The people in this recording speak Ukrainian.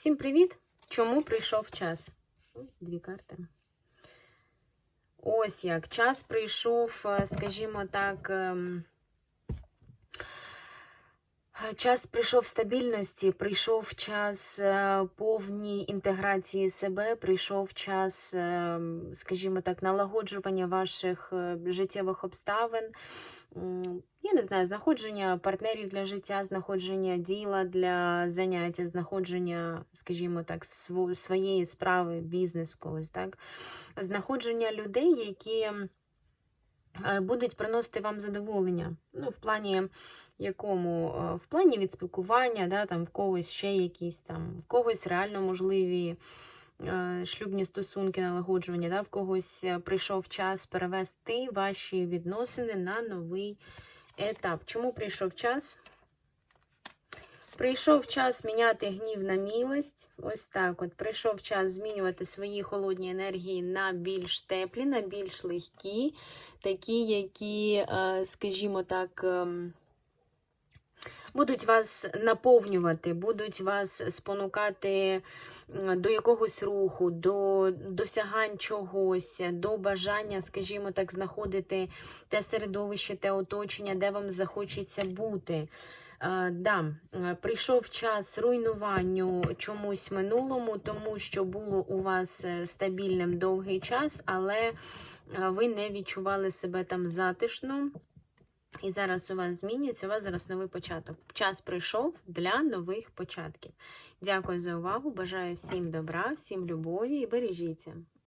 Всім привіт! Чому прийшов час? Ой, дві карти. Ось як. Час прийшов, е, скажімо так. Час прийшов стабільності, прийшов час е, повній інтеграції себе, прийшов час, е, скажімо так, налагоджування ваших е, життєвих обставин. Я не знаю, знаходження партнерів для життя, знаходження діла для заняття, знаходження, скажімо так, своєї справи, бізнес когось, так? Знаходження людей, які будуть приносити вам задоволення. Ну, в плані якому? Е, В плані від спілкування, да, там, в когось ще якісь там, в когось реально можливі е, шлюбні стосунки, налагоджування, да, в когось е, прийшов час перевести ваші відносини на новий етап. Чому прийшов час? Прийшов час міняти гнів на милость. Ось так. От прийшов час змінювати свої холодні енергії на більш теплі, на більш легкі, такі, які, е, скажімо так, ем, будуть вас наповнювати, будуть вас спонукати до якогось руху, до досягань чогось, до бажання, скажімо так, знаходити те середовище, те оточення, де вам захочеться бути. Е, Да, е, прийшов час руйнуванню чомусь минулому, тому що було у вас е, стабільним довгий час, але ви не відчували себе там затишно. І зараз у вас змінюється, у вас зараз новий початок. Час прийшов для нових початків. Дякую за увагу. Бажаю всім добра, всім любові і бережіться.